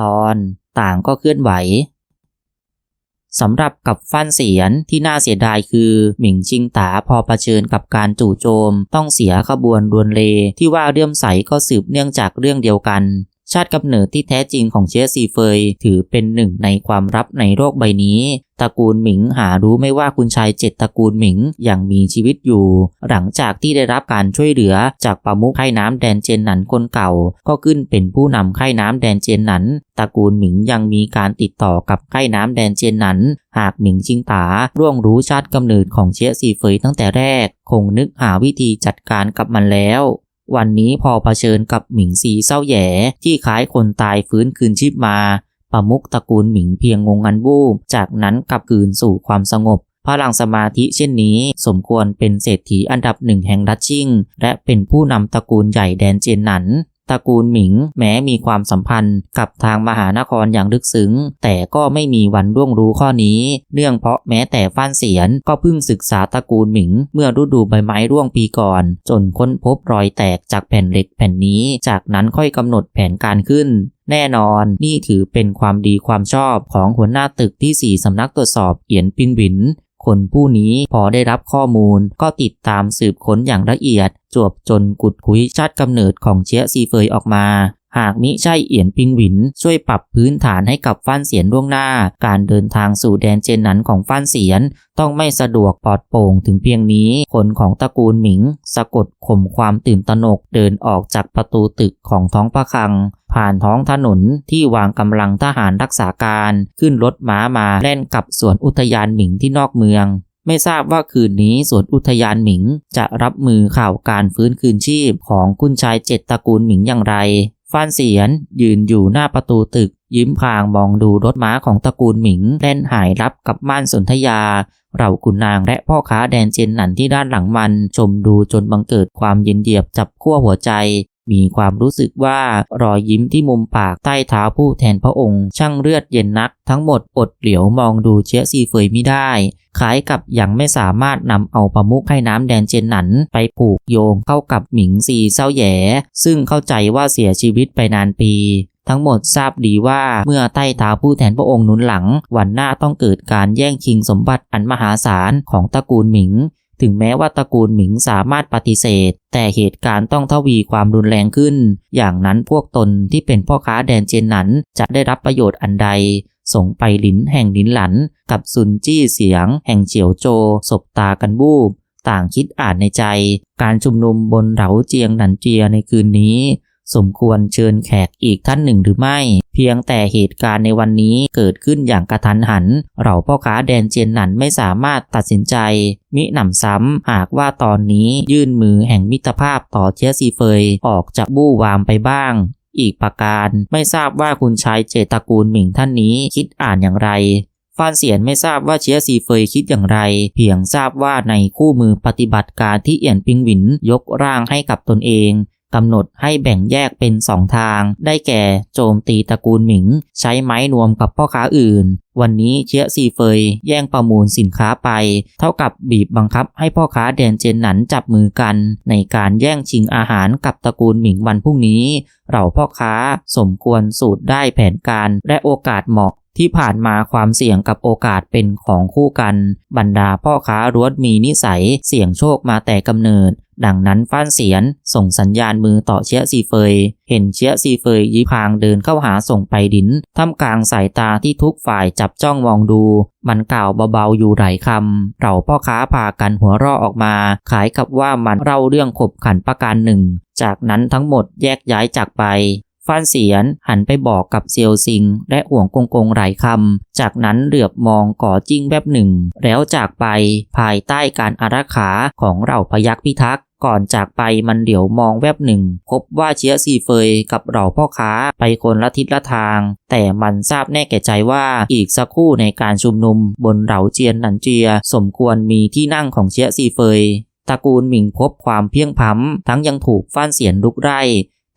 ตอนต่างก็เคลื่อนไหวสำหรับกับฟันเสียนที่น่าเสียดายคือ หมิงชิงตาพอเผชิญกับการจู่โจม ต้องเสียขบวนรวนเล ที่ว่าเรื่อมใสก็สืบเนื่องจากเรื่องเดียวกัน ชาติกำเนิดที่แท้จริงของเชื้อซีเฟย ถือเป็นหนึ่งในความลับในโลกใบนี้ตระกูลหมิงหารู้ไม่ว่าคุณชายเจ็ดตระกูลหมิงยังมีชีวิตอยู่ หลังจากที่ได้รับการช่วยเหลือจากประมุขไข่น้ำแดนเจนหนันคนเก่า ก็ขึ้นเป็นผู้นำไข่น้ำแดนเจนหนันตระกูลหมิงยังมีการติดต่อกับไข่น้ำแดนเจนหนันหากหมิงชิงตาร่วงรู้ชาติกำเนิดของเชื้อซีเฟยตั้งแต่แรก คงนึกหาวิธีจัดการกับมันแล้ว วันนี้พอเผชิญกับหมิงซีเศร้าแย่ที่คล้ายคนตายฟื้นคืนชีพมาประมุกตระกูลหมิงเพียงงงอันบูมจากนั้นกลับคืนสู่ความสงบพลังสมาธิเช่นนี้สมควรเป็นเศรษฐีอันดับหนึ่งแห่งดัชชิ่งและเป็นผู้นำตระกูลใหญ่แดนเจนหนัน ตระกูลหมิงแม้มีความสัมพันธ์กับทางมหานครอย่างลึกซึ้ง แต่ก็ไม่มีวันร่วงรู้ข้อนี้ เนื่องเพราะแม้แต่ฟ้านเสียนก็เพิ่งศึกษาตระกูลหมิง เมื่อฤดูใบไม้ร่วงปีก่อน จนค้นพบรอยแตกจากแผ่นเหล็กแผ่นนี้ จากนั้นค่อยกำหนดแผนการขึ้นแน่นอนนี่ถือเป็นความดีความชอบของหัวหน้าตึกที่ 4 สำนักตรวจสอบเอียนปิงบิน คนผู้นี้พอได้รับข้อมูล ก็ติดตามสืบค้นอย่างละเอียด จวบจนกุดคุยชาติกำเนิดของเชื้อซีเฟยออกมา หากมิใช่เอียนปิงหวิน ช่วยปรับพื้นฐานให้กับฟ้านเสียนล่วงหน้า การเดินทางสู่แดนเจนนันของฟ้านเสียน ต้องไม่สะดวกปลอดโปร่งถึงเพียงนี้ คนของตระกูลหมิง สะกดข่มความตื่นตระหนกเดินออกจากประตูตึกของท้องพระคลัง ผ่านท้องถนนที่วางกำลังทหารรักษาการขึ้นรถม้ามาแล่นกับสวนอุทยานหมิงที่นอกเมืองไม่ทราบว่าคืนนี้สวนอุทยานหมิงจะรับมือข่าวการฟื้นคืนชีพของคุณชายเจ็ดตระกูลหมิงอย่างไร ฟานเสียนยืนอยู่หน้าประตูตึก ยิ้มพางมองดูรถม้าของตระกูลหมิงแล่นหายรับกับม่านสนธยาเราขุนนางและพ่อค้าแดนเจนหนันที่ด้านหลังมัน ชมดูจนบังเกิดความเย็นเดียบจับขั้วหัวใจ มีความรู้สึกว่ารอยยิ้มที่มุมปากใต้เท้าผู้แทนพระองค์ ช่างเลือดเย็นนัก ทั้งหมดอดเหลียวมองดูเชียซีเฟยไม่ได้คล้ายกับยังไม่สามารถนำเอาประมุขให้น้ำแดนเจนหนันไปผูกโยงเข้ากับหมิงซีเศร้าแย่ซึ่งเข้าใจว่าเสียชีวิตไปนานปี ทั้งหมดทราบดีว่าเมื่อใต้เท้าผู้แทนพระองค์นุนหลัง วันหน้าต้องเกิดการแย่งชิงสมบัติอันมหาศาลของตระกูลหมิง ถึงแม้ว่าตระกูลหมิงสามารถปฏิเสธ แต่เหตุการณ์ต้องทวีความรุนแรงขึ้น อย่างนั้นพวกตนที่เป็นพ่อค้าแดนเจนนั้นจะได้รับประโยชน์อันใด ส่งไปหลินแห่งหลินหลัน กับซุนจี้เสียง แห่งเฉียวโจสบตากันบูบต่างคิดอ่านในใจ การชุมนุมบนเหลาเจียงหนันเจียในคืนนี้ สมควรเชิญแขกอีกท่านหนึ่งหรือไม่ เพียงแต่เหตุการณ์ในวันนี้เกิดขึ้นอย่างกระทันหัน เราพ่อค้าแดนเจียนหนันไม่สามารถตัดสินใจ มิหนำซ้ำหากว่าตอนนี้ยื่นมือแห่งมิตรภาพต่อเชียซีเฟยออกจะบู้วามไปบ้างอีกประการไม่ทราบว่าคุณชายเจตกูลหมิงท่านนี้คิดอ่านอย่างไรฟานเสียนไม่ทราบว่าเชียซีเฟยคิดอย่างไร เพียงทราบว่าในคู่มือปฏิบัติการที่เอียนปิงหวินยกร่างให้กับตนเอง กำหนดให้แบ่งแยกเป็นสองทาง ได้แก่โจมตีตระกูลหมิง ใช้ไม้นวมกับพ่อค้าอื่น วันนี้เชียซีเฟยแย่งประมูลสินค้าไป เท่ากับบีบบังคับให้พ่อค้าแดนเจนหนันจับมือกัน ในการแย่งชิงอาหารกับตระกูลหมิงวันพรุ่งนี้เราพ่อค้าสมควรสูตรได้แผนการและโอกาสเหมาะ ที่ผ่านมาความเสี่ยงกับโอกาสเป็นของคู่กัน บรรดาพ่อค้ารวดมีนิสัยเสี่ยงโชคมาแต่กำเนิด ดังนั้นฟ้านเสียนส่งสัญญาณมือต่อเชียซีเฟย เห็นเชียซีเฟยยีพางเดินเข้าหาส่งไปดินท่ามกลางสายตาที่ทุกฝ่ายจับจ้องมองดู มันกล่าวเบาๆอยู่หลายคำเราพ่อค้าพากันหัวเราะออกมา ขายกับว่ามันเล่าเรื่องขบขันประการหนึ่ง จากนั้นทั้งหมดแยกย้ายจากไป ฟานเสียนหันไปบอกกับเซียวซิง และห่วงกงกงหลายคำ จากนั้นเหลือบมองก่อจิ้งแบบหนึ่ง แล้วจากไปภายใต้การอารักขาของเราพยักพิทักษ์ก่อนจากไปมันเดี๋ยวมองแวบหนึ่ง พบว่าเชียซีเฟยกับเราพ่อค้าไปคนละทิศละทาง แต่มันทราบแน่แก่ใจว่าอีกสักครู่ในการชุมนุม บนเหล่าเจียนนันเจีย สมควรมีที่นั่งของเชียซีเฟยตระกูลหมิงพบความเพียงพ้ำทั้งยังถูกฟ้านเสียนลุกไร่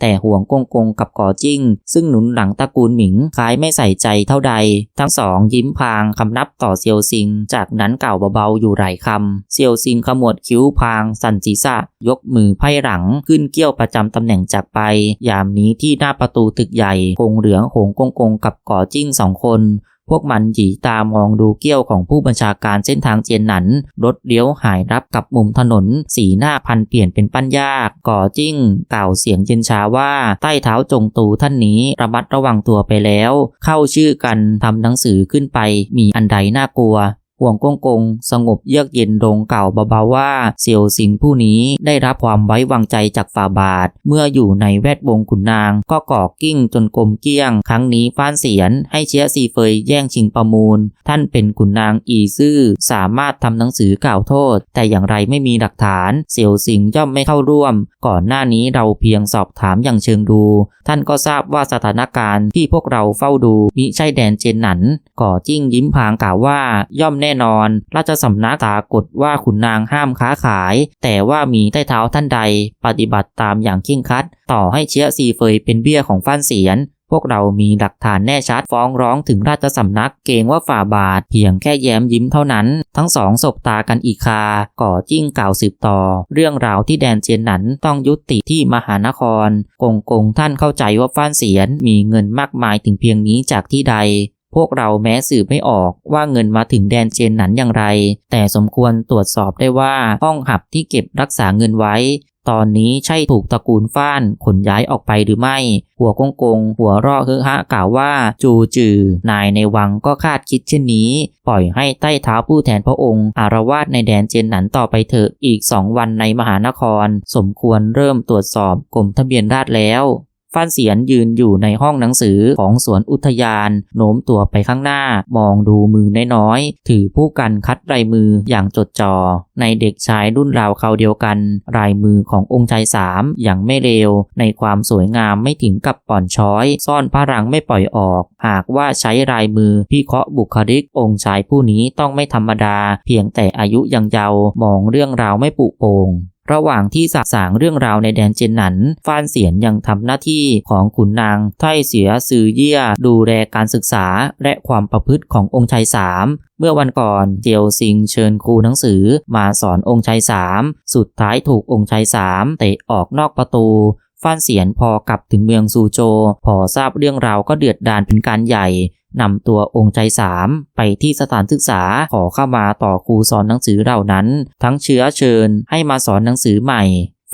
แต่ห่วงกงกงกับก่อจิ้ง ซึ่งหนุนหลังตระกูลหมิงคล้ายไม่ใส่ใจเท่าใด ทั้งสองยิ้มพางคำนับต่อเซียวซิง จากนั้นเก่าเบาๆอยู่หลายคำเซียวซิงขมวดคิ้วพาง สั่นศีรษะ ยกมือไพ่หลังขึ้นเกี้ยวประจำตำแหน่งจากไป ยามนี้ที่หน้าประตูตึกใหญ่คงเหลืองหงกงกงกับก่อจิ้งสองคน พวกมันหยีตามองดูเกี้ยวของผู้บัญชาการเส้นทางเจียนหนัน รถเลี้ยวหายรับกับมุมถนน สีหน้าพันเปลี่ยนเป็นปั้นยาก ก่อจิ้ง กล่าวเสียงเย็นชาว่า ใต้เท้าจงตูท่านนี้ระมัดระวังตัวไปแล้ว เข้าชื่อกันทำหนังสือขึ้นไป มีอันใดน่ากลัว ห่วงกงกงสงบเยือกเย็นลงกล่าวเบาๆว่าเซียวสิงผู้นี้ได้รับความไว้วางใจจากฝ่าบาท เมื่ออยู่ในแวดวงขุนนาง ก็ก่อกิ้งจนกลมเกี้ยง ครั้งนี้ฟ้านเสียนให้เชียซีเฟยแย่งชิงประมูล ท่านเป็นขุนนางอีซื่อสามารถทำหนังสือกล่าวโทษ แต่อย่างไรไม่มีหลักฐานเซียวสิงย่อมไม่เข้าร่วม ก่อนหน้านี้เราเพียงสอบถามอย่างเชิงดู ท่านก็ทราบว่าสถานการณ์ที่พวกเราเฝ้าดูมิใช่แดนเจนหนันก่อจิ้งยิ้มพางกล่าวว่าย่อมแนน่นอน ราชสำนักตากฎว่าขุนนางห้ามค้าขาย แต่ว่ามีใต้เท้าท่านใด ปฏิบัติตามอย่างเคร่งครัด ต่อให้เชียซีเฟยเป็นเบี้ยของฟ้านเสียนพวกเรามีหลักฐานแน่ชัดฟ้องร้องถึงราชสำนักเกรงว่าฝ่าบาท เพียงแค่แย้มยิ้มเท่านั้น ทั้งสองสบตากันอีกคา ก่อจิ้งกล่าวสืบต่อ เรื่องราวที่แดนเจียนหนันต้องยุติที่มหานคร กงกงท่านเข้าใจว่าฟ้านเสียนมีเงินมากมายถึงเพียงนี้จากที่ใด วกเราแม้สืบไม่ออกว่าเงินมาถึงแดนเจนหนันอย่างไร แต่สมควรตรวจสอบได้ว่าห้องหับที่เก็บรักษาเงินไว้ ตอนนี้ใช่ถูกตระกูลฟ้านขนย้ายออกไปหรือไม่ หัวกงกง หัวเรอเฮอฮะกล่าวว่าจูจือนายในวังก็คาดคิดเช่นนี้ ปล่อยให้ใต้เท้าผู้แทนพระองค์ อารวาสในแดนเจนหนันต่อไปเถอะอีกสองวันในมหานคร สมควรเริ่มตรวจสอบกรมทะเบียนราษแล้ว ฟ้านเสียนยืนอยู่ในห้องหนังสือของสวนอุทยาน โน้มตัวไปข้างหน้ามองดูมือน้อยๆ ถือผู้กันคัดลายมืออย่างจดจอ่อในเด็กชายรุ่นราวเขาเดียวกันลายมือขององค์ชายสามอย่างไม่เร็ว ในความสวยงามไม่ถึงกับป่อนช้อย ซ่อนพลังไม่ปล่อยออก หากว่าใช้ลายมือพิเคาะบุคลิกองค์ชายผู้นี้ต้องไม่ธรรมดา เพียงแต่อายุยังเยาว์มองเรื่องราวไม่ปุโปง ระหว่างที่สะสางเรื่องราวในแดนเจนนันฟ้านเสียนยังทำหน้าที่ของขุนนางไท่เสียสือเยี่ยดูแลการศึกษาและความประพฤติขององค์ชายสามเมื่อวันก่อนเจียวซิงเชิญครูหนังสือมาสอนองค์ชายสามสุดท้ายถูกองค์ชายสามเตะออกนอกประตูฟ้านเสียนพอกลับถึงเมืองซูโจ พอทราบเรื่องราวก็เดือดดานเป็นการใหญ่ นำตัวองค์ใจสามไปที่สถานศึกษาขอเข้ามาต่อครูสอนหนังสือเหล่านั้น ทั้งเชื้อเชิญให้มาสอนหนังสือใหม่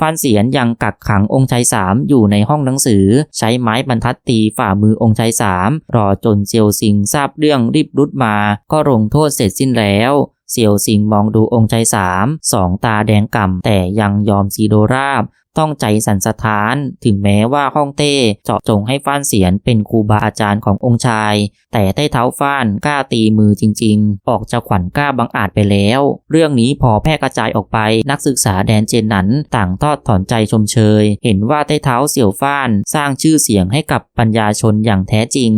ฟันเสียนยังกักขังองค์ชัยสามอยู่ในห้องหนังสือ ใช้ไม้บรรทัดตีฝ่ามือองค์ชัยสามรอจนเซียวซิงทราบเรื่องรีบรุดมา ก็ลงโทษเสร็จสิ้นแล้วเซียวซิงมองดูองค์ชัยสามสองตาแดงก่ำแต่ยังยอมซีโดราบ ต้องใจสันสะท้านถึงแม้ว่าห้องเต้เจาะจงให้ฟ้านเสียนเป็นครูบาอาจารย์ขององค์ชาย แต่ใต้เท้าฟ้านกล้าตีมือจริง ๆ ออกจะขวัญกล้าบังอาจไปแล้ว เรื่องนี้พอแพร่กระจายออกไปนักศึกษาแดนเจนหนันต่างทอดถอนใจชมเชย เห็นว่าใต้เท้าเสี่ยวฟ้านสร้างชื่อเสียงให้กับปัญญาชนอย่างแท้จริง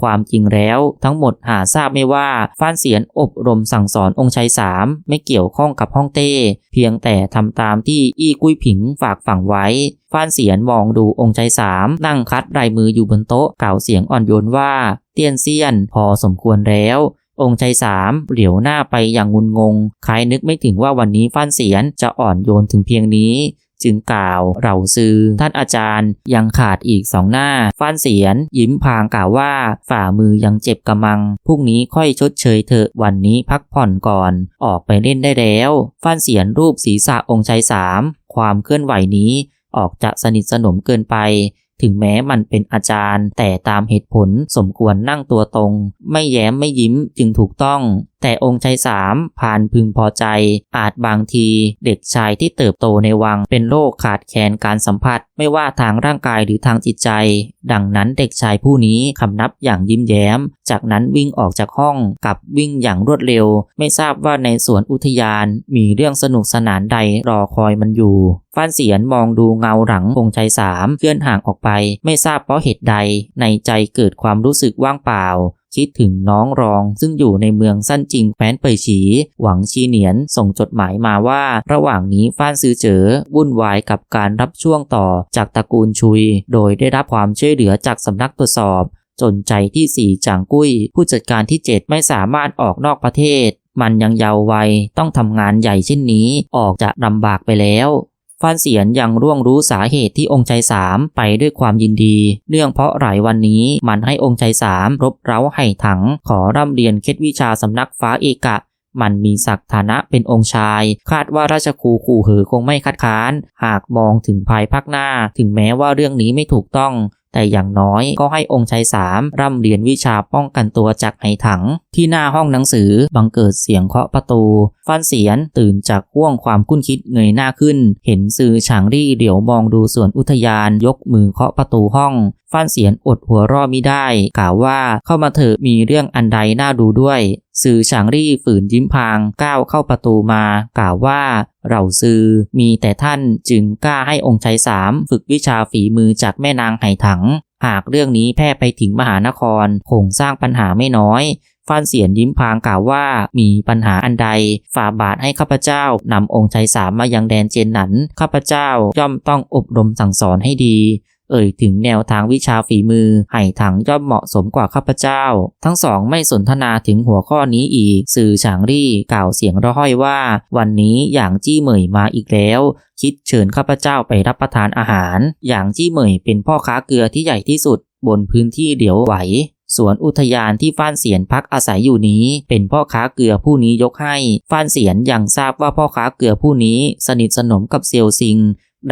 ความจริงแล้วทั้งหมดหาทราบไม่ว่าฟ้านเสียนอบรมสั่งสอนองค์ชายสามไม่เกี่ยวข้องกับห้องเต้ เพียงแต่ทำตามที่อี้กุ้ยผิงฝากฝังไว้ฟ้านเสียนมองดูองค์ชายสามนั่งคัดลายมืออยู่บนโต๊ะกล่าวเสียงอ่อนโยนว่า เตียนเซียนพอสมควรแล้วองค์ชายสามเหลียวหน้าไปอย่างงุนงง ใคล้ายนึกไม่ถึงว่าวันนี้ฟ้านเสียนจะอ่อนโยนถึงเพียงนี้ จึงกล่าวเราซื้อ ท่านอาจารย์ยังขาดอีกสองหน้า ฟ้านเสียน ยิ้มพางกล่าวว่า ฝ่ามือยังเจ็บกำมัง พรุ่งนี้ค่อยชดเชยเถอะวันนี้พักผ่อนก่อน ออกไปเล่นได้แล้ว ฟ้านเสียนรูปศีรษะองค์ชายสามความเคลื่อนไหวนี้ออกจะสนิทสนมเกินไป ถึงแม้มันเป็นอาจารย์ แต่ตามเหตุผลสมควรนั่งตัวตรง ไม่แย้มไม่ยิ้มจึงถูกต้อง แต่องค์ชายสามผ่านพึงพอใจ อาจบางที เด็กชายที่เติบโตในวังเป็นโรคขาดแคลนการสัมผัส ไม่ว่าทางร่างกายหรือทางจิตใจ ดังนั้นเด็กชายผู้นี้คำนับอย่างยิ้มแย้ม จากนั้นวิ่งออกจากห้องกับวิ่งอย่างรวดเร็ว ไม่ทราบว่าในสวนอุทยานมีเรื่องสนุกสนานใดรอคอยมันอยู่ฟ้านเสียนมองดูเงาหลังองค์ชายสามเคลื่อนห่างออกไป ไม่ทราบเพราะเหตุใดในใจเกิดความรู้สึกว่างเปล่า คิดถึงน้องรอง ซึ่งอยู่ในเมืองสั้นจริงแคว้นเปยฉี หวังชีเหนียนส่งจดหมายมาว่า ระหว่างนี้ฟ้านซือเจอวุ่นวายกับการรับช่วงต่อจากตระกูลชุย โดยได้รับความช่วยเหลือจากสำนักตรวจสอบ จนใจที่สี่จางกุ้ย ผู้จัดการที่ 7 ไม่สามารถออกนอกประเทศ มันยังเยาว์วัยต้องทำงานใหญ่เช่นนี้ออกจะลำบากไปแล้ว พานเสียนยังร่วงรู้สาเหตุที่องค์ใจสามไปด้วยความยินดี เนื่องเพราะหลายวันนี้มันให้องค์ใจสามรบเร้าให้ถัง ขอร่ำเรียนเคล็ดวิชาสำนักฟ้าเอกะ มันมีศักดิ์ฐานะเป็นองค์ชาย คาดว่าราชครูขู่เหอคงไม่คัดค้าน หากมองถึงภายภาคหน้า ถึงแม้ว่าเรื่องนี้ไม่ถูกต้อง แต่อย่างน้อยก็ให้องค์ชายสามร่ำเรียนวิชาป้องกันตัวจากไห้ถัง ที่หน้าห้องหนังสือบังเกิดเสียงเคาะประตู ฟันเสียนตื่นจากห่วงความคุ้นคิดเงยหน้าขึ้น เห็นซือฉางรี่เดี๋ยวมองดูส่วนอุทยานยกมือเคาะประตูห้องฟันเสียนอดหัวร่อมิได้ กล่าวว่าเข้ามาเถอะมีเรื่องอันใดน่าดูด้วย ซือฉางรี่ฝืนยิ้มพางก้าวเข้าประตูมากล่าวว่าเราซือมีแต่ท่านจึงกล้าให้องค์ชายสามฝึกวิชาฝีมือจากแม่นางไหถัง หากเรื่องนี้แพร่ไปถึงมหานครคงสร้างปัญหาไม่น้อยฟันเสียนยิ้มพางกล่าวว่ามีปัญหาอันใด ฝ่าบาทให้ข้าพเจ้านำองค์ชายสามมายังแดนเจนหนันข้าพเจ้าย่อมต้องอบรมสั่งสอนให้ดี เอ่ยถึงแนวทางวิชาฝีมือไห่ถังย่อมเหมาะสมกว่าข้าพเจ้า ทั้งสองไม่สนทนาถึงหัวข้อนี้อีก สื่อฉางรี่กล่าวเสียงระห้อยว่า วันนี้อย่างจี้เหมยมาอีกแล้ว คิดเชิญข้าพเจ้าไปรับประทานอาหาร อย่างจี้เหมยเป็นพ่อค้าเกลือที่ใหญ่ที่สุด บนพื้นที่เดียวไหวสวนอุทยานที่ฟ้านเสียนพักอาศัยอยู่นี้ เป็นพ่อค้าเกลือผู้นี้ยกให้ ฟ้านเสียนยังทราบว่าพ่อค้าเกลือผู้นี้ สนิทสนมกับเซียวซิง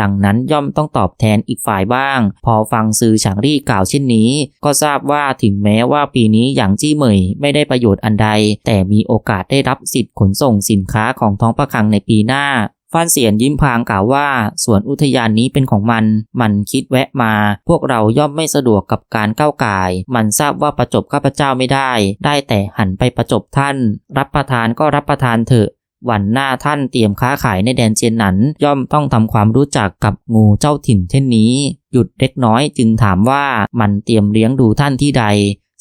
ดังนั้นย่อมต้องตอบแทนอีกฝ่ายบ้าง พอฟังซือฉางรี่กล่าวเช่นนี้ ก็ทราบว่าถึงแม้ว่าปีนี้หยางจี้เหมยไม่ได้ประโยชน์อันใด แต่มีโอกาสได้รับสิทธิ์ขนส่งสินค้าของท้องประคังในปีหน้าฟานเสียนยิ้มพางกล่าวว่าสวนอุทยานนี้เป็นของมัน มันคิดแวะมา พวกเราย่อมไม่สะดวกกับการก้าวก่าย มันทราบว่าประจบข้าพเจ้าไม่ได้ ได้แต่หันไปประจบท่าน รับประทานก็รับประทานเถอะ วันหน้าท่านเตรียมค้าขายในแดนเจียนหนันย่อมต้องทำความรู้จักกับงูเจ้าถิ่นเช่นนี้ หยุดเล็กน้อยจึงถามว่ามันเตรียมเลี้ยงดูท่านที่ใด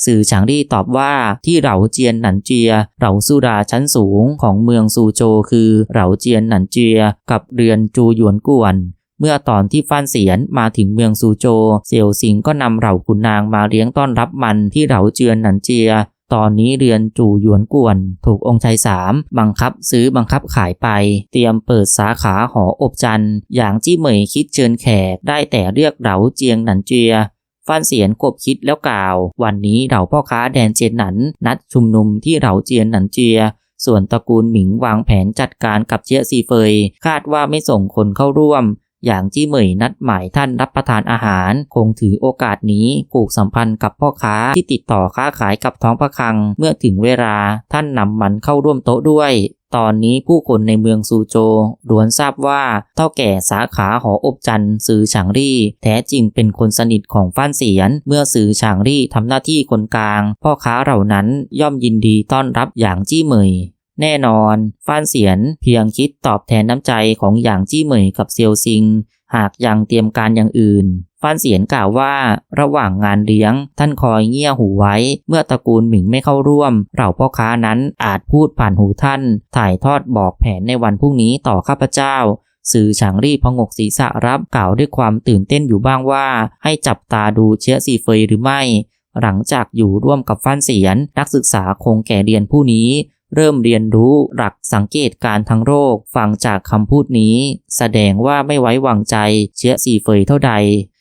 สื่อฉางรี่ตอบว่าที่เหล่าเจียนหนันเจีย เหล่าสุดาชั้นสูงของเมืองซูโจคือเหล่าเจียนหนันเจีย กับเรือนจูหยวนกวนเมื่อตอนที่ฟ้านเสียนมาถึงเมืองซูโจ เซียวซิงก็นำเหล่าขุนนางมาเลี้ยงต้อนรับมันที่เหล่าเจียนหนันเจีย ตอนนี้เรือนจู่หยวนกวน ถูกองค์ชายสามบังคับซื้อบังคับขายไป เตรียมเปิดสาขาหออบจันอย่างจี้เหมยคิดเชิญแขกได้แต่เรียกเหลาเจียงหนันเจียฟันเสียนกบคิดแล้วกล่าว วันนี้เราพ่อค้าแดนเจียนหนันนัดชุมนุมที่เราเจียนหนันเจีย ส่วนตระกูลหมิงวางแผนจัดการกับเจียซีเฟย คาดว่าไม่ส่งคนเข้าร่วม อย่างจี้เหมยนัดหมายท่านรับประทานอาหาร คงถือโอกาสนี้ผูกสัมพันธ์กับพ่อค้าที่ติดต่อค้าขายกับท้องพระคลัง เมื่อถึงเวลาท่านนำมันเข้าร่วมโต๊ะด้วย ตอนนี้ผู้คนในเมืองซูโจล้วนทราบว่าเท่าแก่สาขาหออบจันซือฉางรี่ แท้จริงเป็นคนสนิทของฟ้านเสียน เมื่อซือฉางรี่ทำหน้าที่คนกลาง พ่อค้าเหล่านั้นย่อมยินดีต้อนรับอย่างจี้เหมย แน่นอนฟานเสียนเพียงคิดตอบแทนน้ำใจของอย่างจี้เหมยกับเซียวซิง หากยังเตรียมการอย่างอื่นฟานเสียนกล่าวว่าระหว่างงานเลี้ยง ท่านคอยเงี่ยหูไว้ เมื่อตระกูลหมิงไม่เข้าร่วม เหล่าพ่อค้านั้นอาจพูดผ่านหูท่าน ถ่ายทอดบอกแผนในวันพรุ่งนี้ต่อข้าพเจ้าสื่อฉางรี่พงกศีรษะรับกล่าวด้วยความตื่นเต้นอยู่บ้างว่า ให้จับตาดูเชื้อซีเฟยหรือไม่ หลังจากอยู่ร่วมกับฟันเสียน นักศึกษาคงแก่เรียนผู้นี้ เริ่มเรียนรู้หลักสังเกตการทั้งโรคฟังจากคำพูดนี้ แสดงว่าไม่ไว้วางใจเชื้อซีเฟยเท่าใด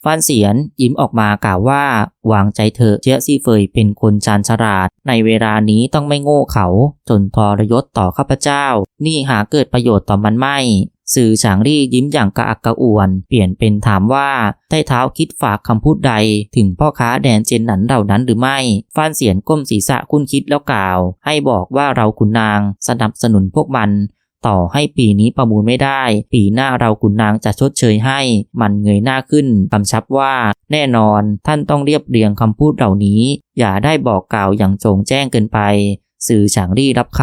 ฟันเสียนยิ้มออกมากล่าวว่า วางใจเถอะเชื้อซีเฟยเป็นคนจานฉลาด ในเวลานี้ต้องไม่โง่เขา จนทรยศต่อข้าพเจ้า นี่หาเกิดประโยชน์ต่อมันไม่ สื่อฉางรี่ยิ้มอย่างกระอักกระอ่วน เปลี่ยนเป็นถามว่าใต้เท้าคิดฝากคำพูดใด ถึงพ่อค้าแดนเจนหนันเหล่านั้นหรือไม่ฟานเสียนก้มศีรษะคุ้นคิดแล้วกล่าว ให้บอกว่าเราขุนนางสนับสนุนพวกมันต่อให้ปีนี้ประมูลไม่ได้ ปีหน้าเราขุนนางจะชดเชยให้ มันเงยหน้าขึ้นกำชับว่า แน่นอนท่านต้องเรียบเรียงคำพูดเหล่านี้ อย่าได้บอกกล่าวอย่างโจงแจ้งเกินไป สื่อฉางรี่รับค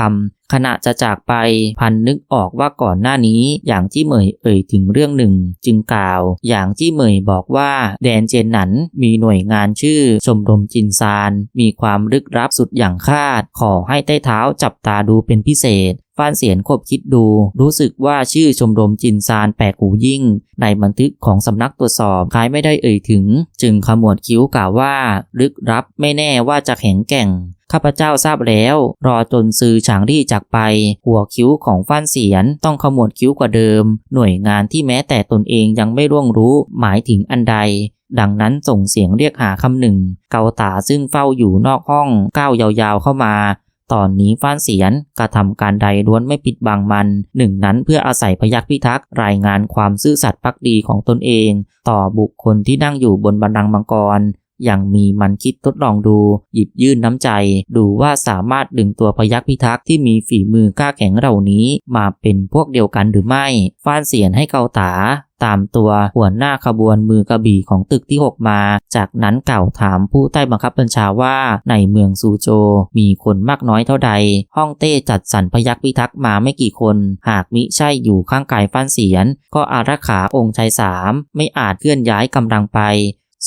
ขณะจะจากไปพันนึกออกว่าก่อนหน้านี้อย่างจี้เหมยเอ่ยถึงเรื่องหนึ่ง จึงกล่าว อย่างจี้เหมยบอกว่าแดนเจนหนันมีหน่วยงานชื่อชมรมจินซาน มีความลึกลับสุดอย่างคาด ขอให้ใต้เท้าจับตาดูเป็นพิเศษฟานเสียนคบคิดดู รู้สึกว่าชื่อชมรมจินซานแปลกหูยิ่ง ในบันทึกของสำนักตรวจสอบคล้ายไม่ได้เอ่ยถึง จึงขมวดคิ้วกล่าวว่า ลึกลับไม่แน่ว่าจะแข็งแกร่ง ข้าพเจ้าทราบแล้ว รอจนซื้อฉางรี่จากไป หัวคิ้วของฟ้านเสียนต้องขมวดคิ้วกว่าเดิม หน่วยงานที่แม้แต่ตนเองยังไม่ร่วงรู้หมายถึงอันใด ดังนั้นส่งเสียงเรียกหาคำหนึ่ง เกาตาซึ่งเฝ้าอยู่นอกห้องก้าวยาวๆเข้ามาตอนนี้ฟ้านเสียนกระทำการใดล้วนไม่ปิดบังมัน หนึ่งนั้นเพื่ออาศัยพยักพิทักษ์รายงานความซื่อสัตย์พักดีของตนเอง ต่อบุคคลที่นั่งอยู่บนบันลังมังกร ยังมีมันคิดทดลองดู หยิบยื่นน้ำใจ ดูว่าสามารถดึงตัวพยักพิทักษ์ที่มีฝีมือกล้าแข็งเหล่านี้ มาเป็นพวกเดียวกันหรือไม่ ฟ้านเสียนให้เกาตาตามตัวหัวหน้าขบวนมือกระบี่ของตึกที่ 6 มา จากนั้นเก่าถามผู้ใต้บังคับบัญชาว่า ในเมืองซูโจมีคนมากน้อยเท่าใด ห้องเต้จัดสรรพยักพิทักษ์มาไม่กี่คน หากมิใช่อยู่ข้างกายฟ้านเสียน ก็อารักขาองค์ชายสามไม่อาจเคลื่อนย้ายกำลังไป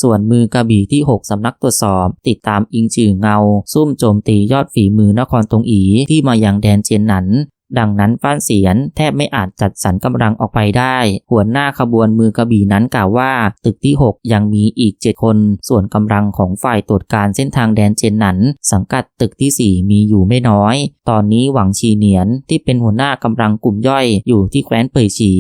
ส่วนมือกระบี่ที่ 6 สำนักตรวจสอบ ติดตามอิงจื่อเงา ซุ่มโจมตียอดฝีมือนครตงอีที่มาอย่างแดนเจียนหนัน ดังนั้นฟ้านเสียนแทบไม่อาจจัดสรรกำลังออกไปได้ หัวหน้าขบวนมือกระบี่นั้นกล่าวว่า ตึกที่ 6 ยังมีอีก 7 คน ส่วนกำลังของฝ่ายตรวจการเส้นทางแดนเจนนันสังกัดตึกที่ 4 มีอยู่ไม่น้อย ตอนนี้หวังชีเนียนที่เป็นหัวหน้ากำลังกลุ่มย่อยอยู่ที่แคว้นเป่ยฉี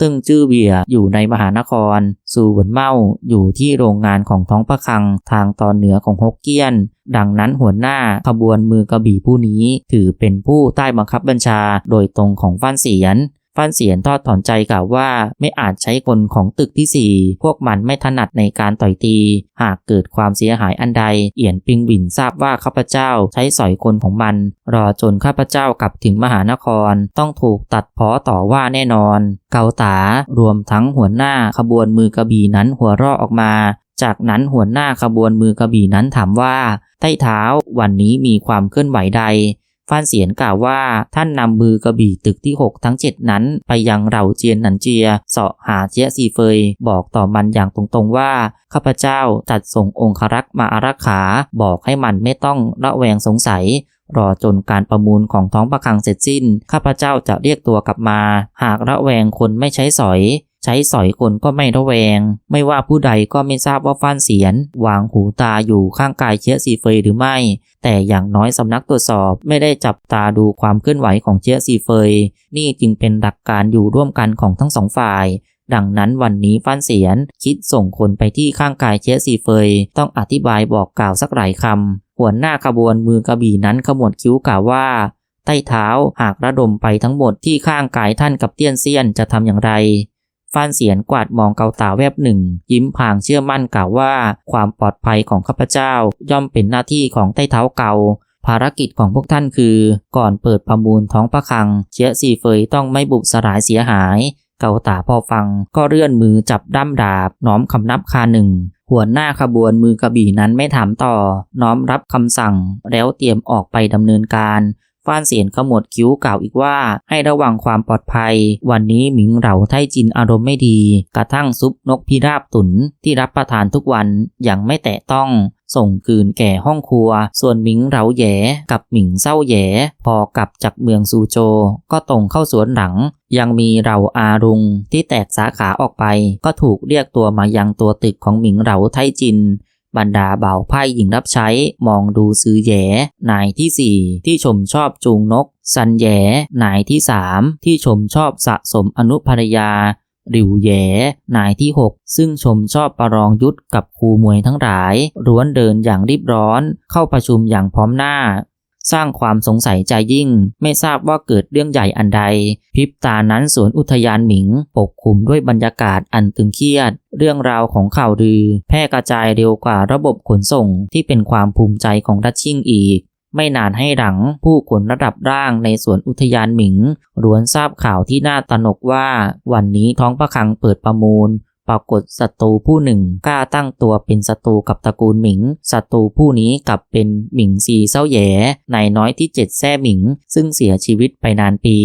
ตึ้งจื้อเบียอยู่ในมหานครสูหวนเมาอยู่ที่โรงงานของท้องพระคังทางตอนเหนือของฮกเกี้ยน ดังนั้นหัวหน้าขบวนมือกระบี่ผู้นี้ถือเป็นผู้ใต้บังคับบัญชาโดยตรงของฟ้านเสียนฟันเสียนทอดถอนใจกล่าวว่าไม่อาจใช้คนของตึกที่ 4 พวกมันไม่ถนัดในการต่อยตี หากเกิดความเสียหายอันใด เอียนปิงบินทราบว่าข้าพเจ้าใช้สอยคนของมัน รอจนข้าพเจ้ากลับถึงมหานคร ต้องถูกตัดพ้อต่อว่าแน่นอน เกาตารวมทั้งหัวหน้าขบวนมือกระบี่นั้นหัวเราะออกมา จากนั้นหัวหน้าขบวนมือกระบี่นั้นถามว่า ใต้เท้าวันนี้มีความเคลื่อนไหวใดฟานเสียนกล่าวว่าท่านนำมือกระบี่ตึกที่ 6 ทั้ง 7 นั้น ไปยังเหล่าเจียนหนันเจียเสาะหาเจียซีเฟย บอกต่อมันอย่างตรงๆว่า ข้าพเจ้าจัดส่งองครักษ์มาอารักขา บอกให้มันไม่ต้องระแวงสงสัย รอจนการประมูลของท้องประคังเสร็จสิ้น ข้าพเจ้าจะเรียกตัวกลับมา หากระแวงคนไม่ใช้สอย ช้สอยคนก็ไม่ระแวง ไม่ว่าผู้ใดก็ไม่ทราบว่าฟ้านเสียนวางหูตาอยู่ข้างกายเชียซีเฟยหรือไม่ แต่อย่างน้อยสำนักตรวจสอบไม่ได้จับตาดูความเคลื่อนไหวของเชียซีเฟย นี่จึงเป็นหลักการอยู่ร่วมกันของทั้งสองฝ่ายดังนั้นวันนี้ฟ้านเสียนคิดส่งคนไปที่ข้างกายเชียซีเฟย ต้องอธิบายบอกกล่าวสักหลายคำ หัวหน้าขบวนมือกระบี่นั้นขมวดคิ้วกล่าวว่า ใต้เท้าหากระดมไปทั้งหมดที่ข้างกายท่านกับเตี้ยนเซียนจะทำอย่างไร ฟ้านเสียนกวาดมองเกาตาแวบหนึ่ง ยิ้มพางเชื่อมั่นกล่าวว่า ความปลอดภัยของข้าพเจ้า ย่อมเป็นหน้าที่ของใต้เท้าเกาภารกิจของพวกท่านคือ ก่อนเปิดประมูลท้องประคัง เชื้อซีเฟยต้องไม่บุบสลายเสียหาย เกาตาพอฟัง ก็เลื่อนมือจับด้ามดาบ น้อมคำนับคาหนึ่งหัวหน้าขบวนมือกระบี่นั้นไม่ถามต่อ น้อมรับคำสั่ง แล้วเตรียมออกไปดำเนินการ ฟ้านเสียนขมวดคิ้วกล่าวอีกว่า ให้ระวังความปลอดภัย วันนี้หมิงเหลาไทจินอารมณ์ไม่ดี กระทั่งซุปนกพิราบตุนที่รับประทานทุกวันยังไม่แตะต้องส่งคืนแก่ห้องครัว ส่วนหมิงเหลาแย่กับหมิงเศร้าแย่พอกลับจากเมืองซูโจ ก็ตรงเข้าสวนหลัง ยังมีเราอารุงที่แตกสาขาออกไป ก็ถูกเรียกตัวมายังตัวตึกของหมิงเหลาไทจิน บรรดาเบาไพ่หญิงรับใช้มองดูซื้อแย่นายที่สี่ที่ชมชอบจูงนก สันแย่นายที่สามที่ชมชอบสะสมอนุภรยาริวแย่นายที่ 6 ซึ่งชมชอบประรองยุทธกับครูมวยทั้งหลายร้วนเดินอย่างรีบร้อน เข้าประชุมอย่างพร้อมหน้า สร้างความสงสัยใจยิ่ง ไม่ทราบว่าเกิดเรื่องใหญ่อันใด พริบตานั้นสวนอุทยานหมิง ปกคลุมด้วยบรรยากาศอันตึงเครียด เรื่องราวของข่าวลือ แพร่กระจายเร็วกว่าระบบขนส่งที่เป็นความภูมิใจของดัชชิ่งอีกไม่นานให้หลังผู้ขนระดับร่างในสวนอุทยานหมิงล้วนทราบข่าวที่น่าตนกว่า วันนี้ท้องประคังเปิดประมูล ปรากฏศัตรูผู้หนึ่งกล้าตั้งตัวเป็นศัตรูกับตระกูลหมิง ศัตรูผู้นี้กลับเป็นหมิงซีเซาแย่นายน้อยที่เจ็ดแซ่หมิง ซึ่งเสียชีวิตไปนานปี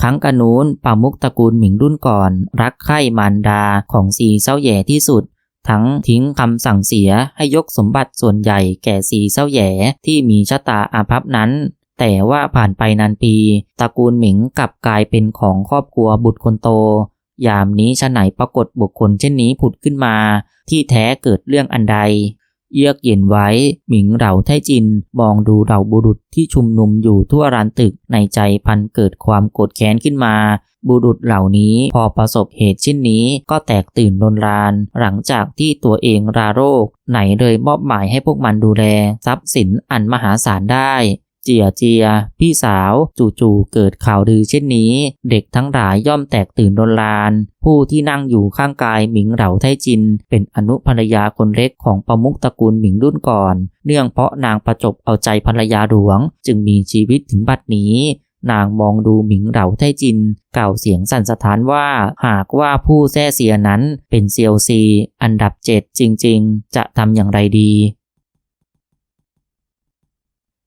ครั้งกันนู้นป่ามุกตระกูลหมิงรุ่นก่อน รักใคร่มารดาของซีเซาแย่ที่สุด ทั้งทิ้งคำสั่งเสียให้ยกสมบัติส่วนใหญ่แก่ซีเซาแย่ที่มีชะตาอาภัพนั้น แต่ว่าผ่านไปนานปีตระกูลหมิงกลับกลายเป็นของครอบครัวบุตรคนโต ยามนี้ชะไหนปรากฏบุคคลเช่นนี้ผุดขึ้นมา ที่แท้เกิดเรื่องอันใด เยือกเย็นไว้ หมิงเหล่าไทจินมองดูเหล่าบุรุษที่ชุมนุมอยู่ทั่วรานตึกในใจพันเกิดความโกรธแค้นขึ้นมา บุรุษเหล่านี้พอประสบเหตุเช่นนี้ก็แตกตื่นรนราน หลังจากที่ตัวเองราโรค ไหนเลยมอบหมายให้พวกมันดูแล ทรัพย์สินอันมหาศาลได้ จียเจีย พี่สาวจู่ๆเกิดข่าวลือเช่นนี้ เด็กทั้งหลายย่อมแตกตื่นรนราน ผู้ที่นั่งอยู่ข้างกายหมิงเหล่าไทจิน เป็นอนุภรรยาคนเล็กของประมุขตระกูลหมิงรุ่นก่อน เนื่องเพราะนางประจบเอาใจภรรยาหลวง จึงมีชีวิตถึงบัดนี้นางมองดูหมิงเหล่าไทจิน กล่าวเสียงสั่นสะท้านว่า หากว่าผู้แท้เสียนั้นเป็นเซียวซี อันดับเจ็ดจริง ๆ จะทำอย่างไรดี